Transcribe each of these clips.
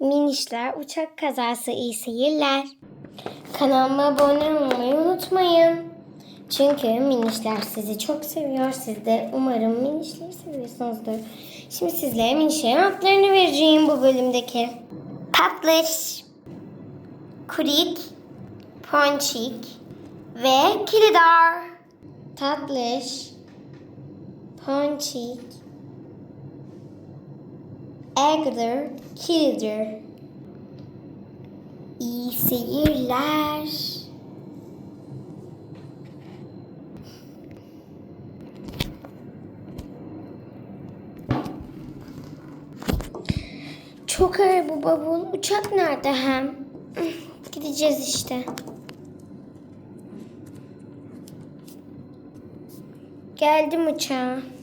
Minişler uçak kazası iyi seyirler. Kanalıma abone olmayı unutmayın. Çünkü minişler sizi çok seviyor. Siz de umarım minişleri seviyorsunuzdur. Şimdi sizlere minişlerin adlarını vereceğim bu bölümdeki. Tatlış, Kurik, Ponçik ve Kilidar. Tatlış, Ponçik, Egger, Kilder. İyi seyirler. Çok ağır bu bavul. Uçak nerede hem? Gideceğiz işte. Geldim uçağa.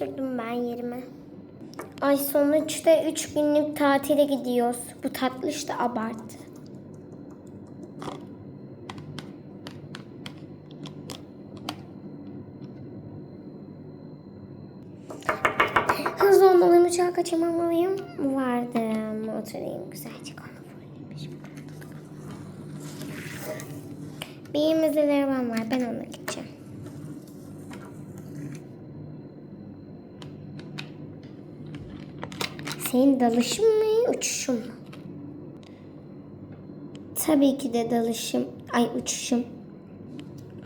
Oturdum ben yerime. Ay sonuçta üç günlük tatile gidiyoruz. Bu tatlış da abartı. Hızlı olmalıyım, uçağı kaçırmamalıyım. Vardım. Oturayım güzelce konforluymuş. Bir müzeli arabam var. Ben onunla gideceğim. Senin dalışın mı, uçuşun mu? Tabii ki de dalışım. Ay uçuşum.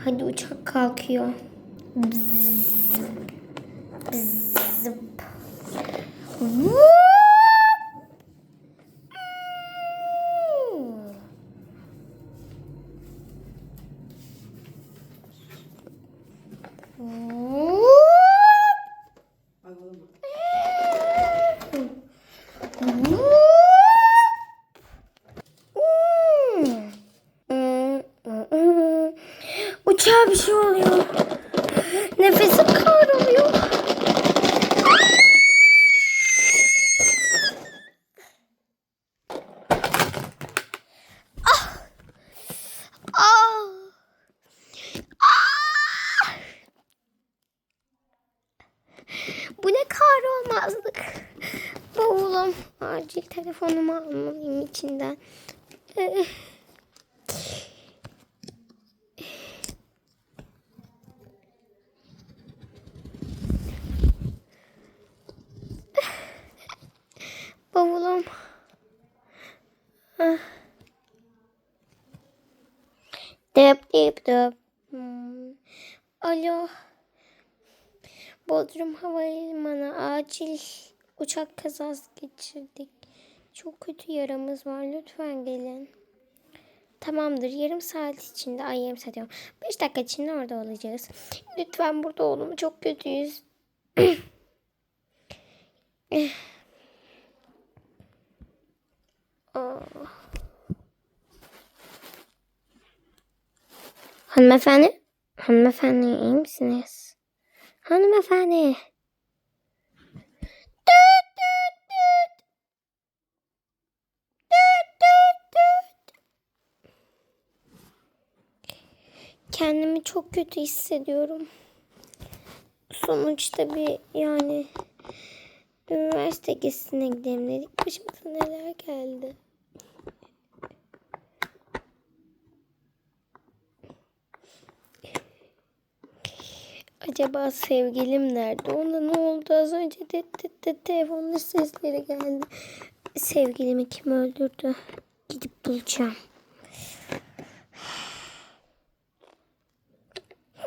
Hadi uçak kalkıyor. Bzzz. Bzzz. Vuuu. Uçağa bir şey oluyor. Nefesim kavruluyor. Ah! Ah! Bu ne kahramanlık. Bavulum. Acil telefonumu almalıyım içinden. Dip dip. Hmm. Alo. Bodrum Havalimanı acil uçak kazası geçirdik. Çok kötü yaramız var. Lütfen gelin. Tamamdır. Yarım saat içinde. Ay yarım saat diyorum. Beş dakika içinde orada olacağız. Lütfen burada olun. Çok kötüyüz. Aa. Hanımefendi. Hanımefendi iyi misiniz? Hanımefendi. Düt düt düt. Düt düt düt. Kendimi çok kötü hissediyorum. Sonuçta bir yani üniversite gezisine gidelim dedik. Başımıza neler geldi. Acaba sevgilim nerede? Ona ne oldu? Az önce de, de, de, telefonun sesleri geldi. Sevgilimi kim öldürdü? Gidip bulacağım.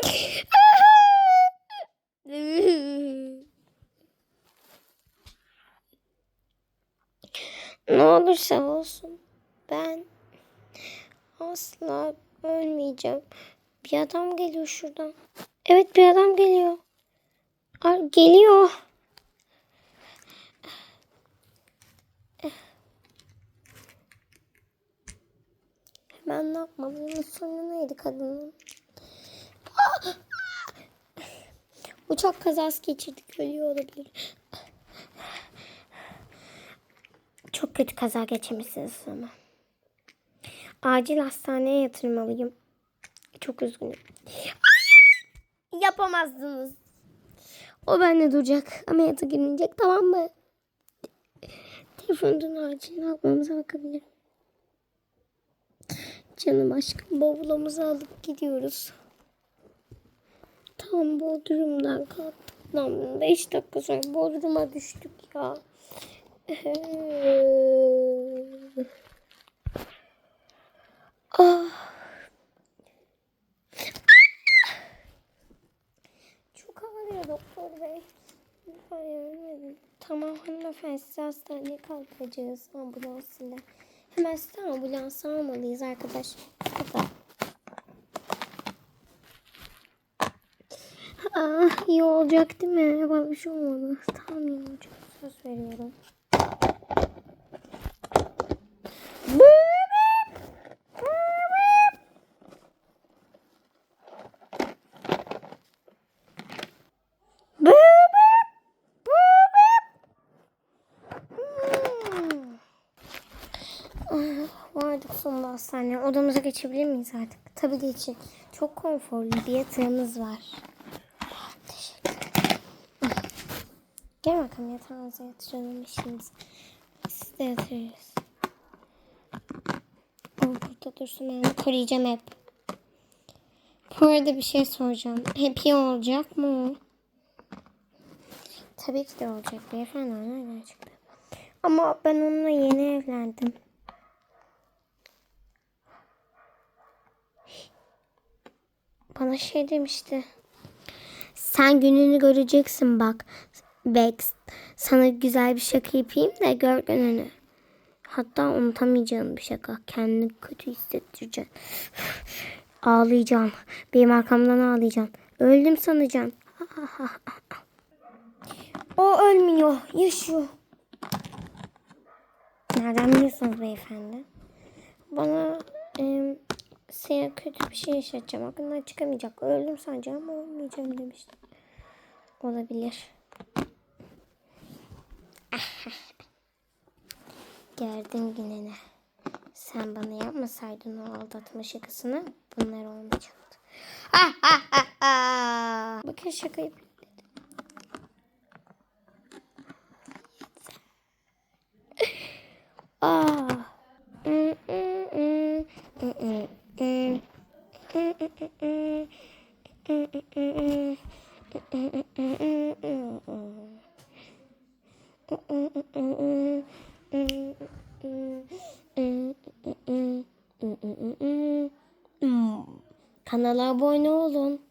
ne olursa olsun ben asla ölmeyeceğim. Bir adam geliyor şuradan. Evet bir adam geliyor. Ay, geliyor. Ben ne yapmalıyım? Sonu neydi kadının? Uçak kazası geçirdik. Ölüyor olabilir. Çok kötü kaza geçirmişsiniz ama. Acil hastaneye yatırmalıyım. Çok üzgünüm. Hayır! Yapamazsınız. O benimle duracak. Ameliyata girmeyecek tamam mı? Telefondan acil ne yapmamıza bakabilirim. Canım aşkım bavulumuzu alıp gidiyoruz. Tam Bodrum'dan kalktık. Lan 5 dakika sonra Bodrum'a düştük ya. ah. Edin. Tamam hanımefendi sizi hastaneye kaldıracağız ambulans ile. Hemen sizi ambulansa almalıyız arkadaş. Hadi. Ah iyi olacak değil mi? Bana bir şey olmadı. Tamam iyi olacak. Söz veriyorum. Ah, Vardık sonunda hastaneye. Odamıza geçebilir miyiz artık? Tabii geçin. Çok konforlu bir yatağımız var. Gel bakalım yatağınıza yatıralım işimiz. Siz de yatırırız. O burada dursun ben koruyacağım hep. Bu arada bir şey soracağım. Hep iyi olacak mı? Tabii ki de olacak beyefendi. Nereden çıktı? Ama ben onunla yeni evlendim. Bana şey demişti. Sen gününü göreceksin bak. Bex. Sana güzel bir şaka yapayım da gör gününü. Hatta unutamayacağın bir şaka. Kendini kötü hissettireceksin. Ağlayacaksın. Benim arkamdan ağlayacaksın. Öldüm sanacaksın. o ölmüyor. Yaşıyor. Nereden biliyorsunuz beyefendi? Bana e, size kötü bir şey yaşatacağım. Aklımdan çıkamayacak. Öldüm sanacağım ama ölmeyeceğim demişti. Olabilir. Gördün gününü. Sen bana yapmasaydın o aldatma şakasını bunlar olmayacaktı. Bakın şaka yapıyorum. Kanala abone olun.